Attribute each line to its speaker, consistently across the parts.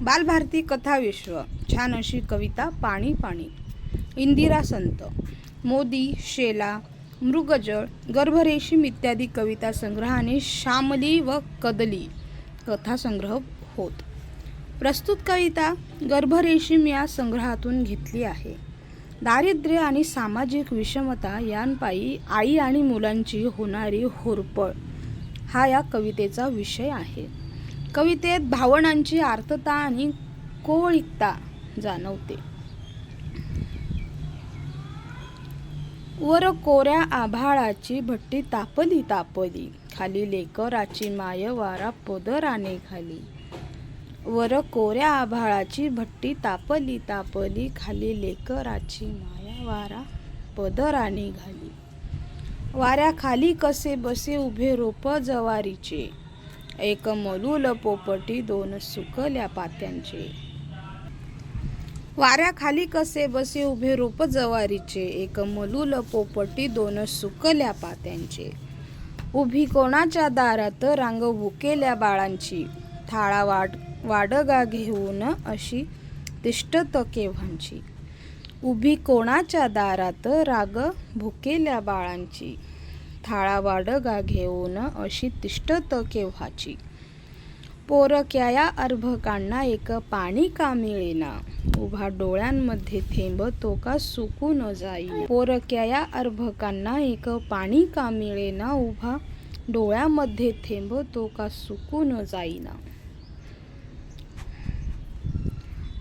Speaker 1: बालभारती कथा विश्व. छान अशी कविता पाणी पाणी. इंदिरा संत मोदी शेला मृगजळ गर्भरेशीम इत्यादी कविता संग्रहाने श्यामली व कदली कथा संग्रह होत. प्रस्तुत कविता गर्भरेशीम या संग्रहातून घेतली आहे. दारिद्र्य आणि सामाजिक विषमता यांपायी आई आणि मुलांची होणारी होरपळ हा या कवितेचा विषय आहे. कवितेत भावनांची आर्तता आणि कोळिकता जाणवते. वर कोऱ्या आभाळाची भट्टी तापली तापली खाली लेकराची माय वारा पोदराने खाली. वर कोऱ्या आभाळाची भट्टी तापली तापली खाली लेकराची माया वारा पदराने घाली वाऱ्याखाली कसे बसे उभे रोप जवारीचे एक मलूल पोपटी दोन सुकल्या पात्यांचे. वाऱ्याखाली कसे बसे उभे रोप जवारीचे एक मलूल पोपटी दोन सुकल्या पात्यांचे. उभी कोणाच्या दारात रांग भुकेल्या बाळांची थाळा वाट वाडगा घेऊन अशी तिष्ठत केव्हांची. उभी कोणाच्या दारात राग भुकेल्या बाळांची थाळावाडगा घेऊन अशी तिष्ठत केव्हाची? पोरक्या अर्भकांना एक पाणी का मिळेना? उभा डोळ्यांमध्ये थेंब तो का सुकून जाई पोरक्या अर्भकांना एक पाणी का मिळेना? उभा डोळ्यामध्ये थेंब तो का सुकून जाईना?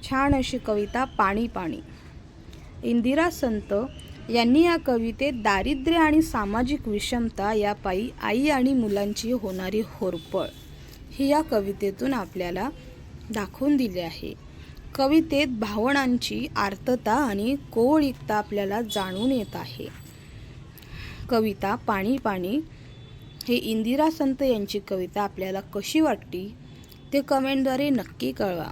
Speaker 1: छान अशी कविता पाणी पाणी. इंदिरा संत यांनी या कवितेत दारिद्र्य आणि सामाजिक विषमता यापायी आई आणि मुलांची होणारी होरपळ ही या कवितेतून आपल्याला दाखवून दिली आहे. कवितेत भावनांची आर्तता आणि कोळिकता आपल्याला जाणून येत आहे. कविता पाणी पाणी हे इंदिरा संत यांची कविता आपल्याला कशी वाटली? ते कमेंटद्वारे नक्की कळवा.